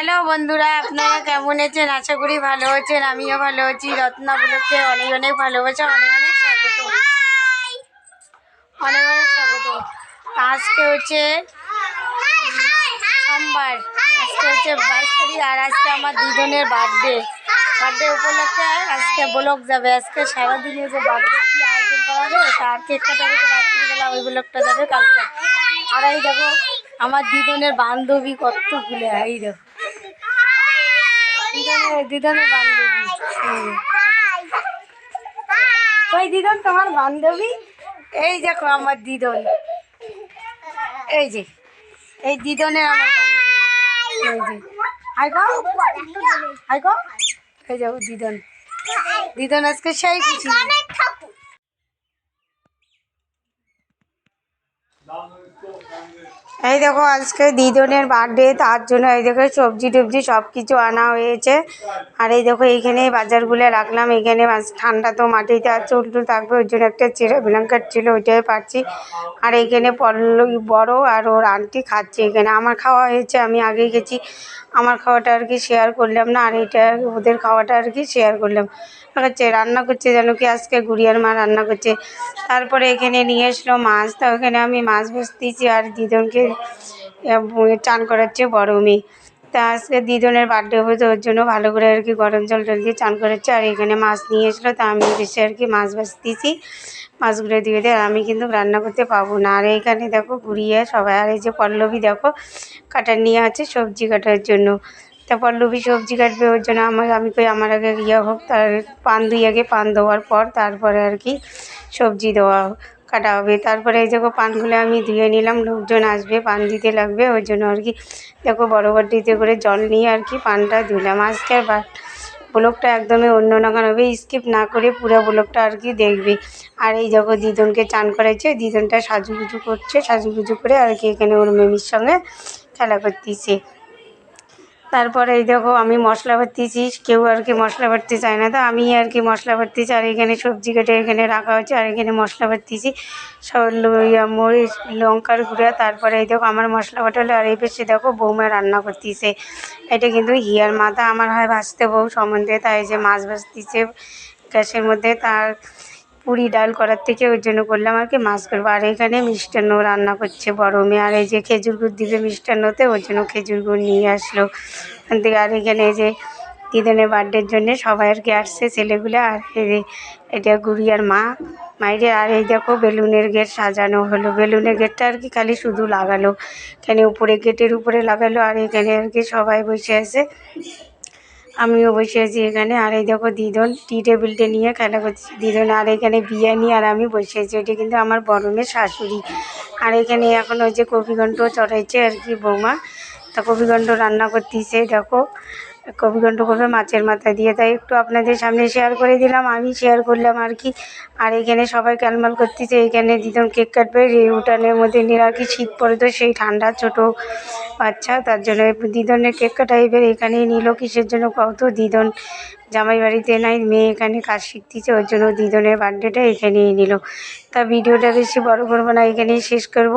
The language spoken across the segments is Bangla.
হ্যালো বন্ধুরা আপনারা কেমন আছেন? আশা করি ভালো আছেন আমিও ভালো আছি। রত্না ব্লগকে অনেক অনেক ভালোবাসা অনেক অনেক স্বাগত। অনেক অনেক স্বাগত। আজকে হচ্ছে সোমবার। আজকে হচ্ছে বাইশ তারিখ আর আজকে আমার দুজনের বার্থডে। বার্থডে উপলক্ষে আজকে ব্লগ যাবে। আজকে সারাদিনে যে বার্থডে কি আয়োজন করা হবে তার কেক কাটাবে তো রাত্রিবেলা ওই ব্লগটা যাবে কালকে। আর এই দেখো আমার দিদনের বান্ধবী কত ভুলে এই দেখো। দিদনের বান্ধবী। ওই দিদন, তোমার বান্ধবী? এই দেখো আমার দিদন। এই যে, এই দিদনের আমার এই যে। দিদন। দিদন আজকে সেই খুশি। এই দেখো, আজকে দিদনের বার্থডে তার জন্য এই দেখো সবজি টবজি সব কিছু আনা হয়েছে। আর এই দেখো, এইখানে বাজারগুলো রাখলাম। এখানে ঠান্ডা তো মাটিতে আর চুলটুল থাকবে, ওই জন্য একটা চেরা ব্ল্যাঙ্কেট ছিল, ওইটাই পাচ্ছি। আর এইখানে পল্লবী বড় আর ওর আন্টি খাচ্ছে। এখানে আমার খাওয়া হয়েছে, আমি আগে গেছি। আমার খাওয়াটা আর কি শেয়ার করলাম না, আর এটা ওদের খাওয়াটা আর কি শেয়ার করলাম। হচ্ছে রান্না করছে যেন কি আজকে গুড়িয়ার মা রান্না করছে। তারপরে এখানে নিয়ে এসলো মাছ। তো ওখানে আমি মাছ ভাজতেছি আর দিদনকে চান করাচ্ছে, বড় মেয়ে তা আজকে দিদনের বার্থডে হবে তো ওর জন্য ভালো করে আর কি গরম জল টল দিয়ে চান করাচ্ছে। আর এখানে মাছ নিয়ে এসলো, তা আমি বেশি আর কি মাছ ভাজতেছি। মাছগুলো দিয়ে দিয়ে আমি কিন্তু রান্না করতে পাবো না। আর এইখানে দেখো ঘুরিয়ে সবাই, আর এই যে পল্লবী দেখো কাটার নিয়ে আছে সবজি কাটার জন্য। তা পল্লবী সবজি কাটবে ওর জন্য, আমার আমি কই আমার আগে ইয়ে হোক, তার পান দুই আগে পান দেওয়ার পর তারপরে আর কি সবজি দেওয়া কাটা হবে। তারপরে এই দেখো পানগুলো আমি ধুয়ে নিলাম, লোকজন আসবে, পান দিতে লাগবে ওই জন্য আর কি দেখো বড় বাটিতে করে জল নিয়ে আর কি পানটা ধুলাম। আজকে আর ব্লগটা একদমই অন্য রকম হবে স্কিপ না করে পুরো ব্লগটা আর কি দেখবে। আর এই দেখো দিদনকে চান করেছে দিদনটা সাজুগুজু করছে, সাজুগুজু করে আর কি এখানে ওর মেমির সঙ্গে খেলা করতেছে। তারপরে এই দেখো আমি মশলা বাটতেছি কেউ আর কি মশলা বাটতে চায় না। তো আমি আর কি মশলা বাটতেছি আর এখানে সবজি কেটে এখানে রাখা হচ্ছে আর এখানে মশলা বাটতেছি সব মরিচ, লঙ্কার গুঁড়া, তারপরে এই দেখো আমার মশলা বাটালো, আর এই পাশে দেখো বৌমা রান্না করতেছে। এটা কিন্তু হিয়ার মাথা, আমার হয় ভাজতে বউ সম্বন্ধে, তাই যে মাছ ভাজতেছে গ্যাসের মধ্যে, তার পুরি ডাল করার থেকে ওই জন্য করলাম আর কি মাছ করব। আর এখানে মিষ্টান্ন রান্না করছে বড় মেয়ে। আর এই যে খেজুর গুড় দিবে মিষ্টান্নতে, ওই জন্য খেজুর গুড় নিয়ে আসলো। ওখান থেকে আর এখানে যে দিদনের বার্থডের জন্যে সবাই আর কি আসছে, ছেলেগুলো। আর এটা গুড়িয়ার মা। মায়ের আর এই দেখো বেলুনের গেট সাজানো হলো। বেলুনের গেটটা আর কি খালি শুধু লাগালো। এখানে উপরে গেটের উপরে লাগালো। আর এখানে আর কি সবাই বসে আছে। আমিও বসে আছি এখানে। আর এই দেখো দিদন টি টেবিলটা নিয়ে খেলা করছে। দিদন, আর এখানে বিরিয়ানি আর আমি বসে আছি। ওইটা কিন্তু আমার বড় মেয়ের শাশুড়ি। আর এখানে এখন ওই যে কপিঘণ্ট চড়াইছে আর কি বৌমা। তা কপিঘণ্ট রান্না করতেছে, দেখো। কপিঘণ্ট করবে মাছের মাথা দিয়ে তাই একটু আপনাদের সামনে শেয়ার করে দিলাম, আমি শেয়ার করলাম আর কি। আর এখানে সবাই ক্যালমাল করতেছে, এখানে দিদন কেক কাটবে উঠানের মধ্যে নিয়ে আর কি শীত পড়ে তো সেই ঠান্ডা ছোটো বাচ্চা, তার জন্য দিদনের কেক কাটা এবার এখানেই নিল কিসের জন্য কত দিদন জামাই বাড়িতে নাই, মেয়ে এখানে কাজ শিখতেছে, ওর জন্য দিদনের বার্থডেটা এখানেই নিল। তা ভিডিওটা বেশি বড় করব না, এখানেই শেষ করব।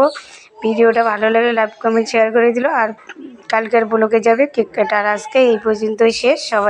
ভিডিওটা ভালো লাগলে লাইক কমেন্ট শেয়ার করে দিল। আর কালকের ব্লগে যাবে কেক কাটার আজকে এই পর্যন্তই শেষ সবাই